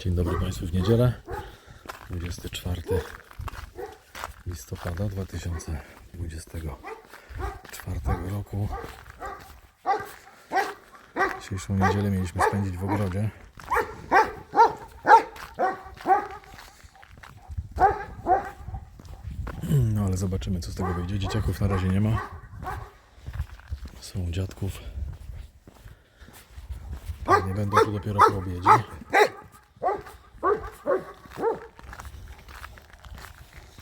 Dzień dobry Państwu w niedzielę 24 listopada 2024 roku. Dzisiejszą niedzielę mieliśmy spędzić w ogrodzie. No ale zobaczymy co z tego wyjdzie. Dzieciaków na razie nie ma. Są dziadków. Pewnie będą tu dopiero po obiedzie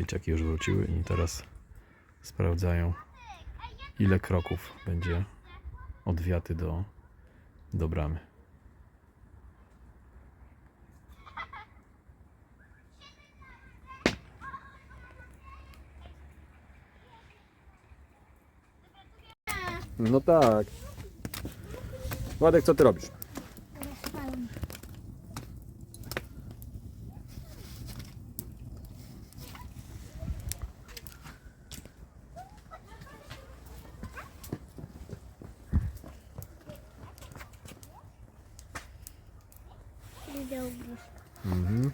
Dzieciaki już wróciły i teraz sprawdzają ile kroków będzie od wiaty do, do bramy. No tak. Władek, co ty robisz? Угу.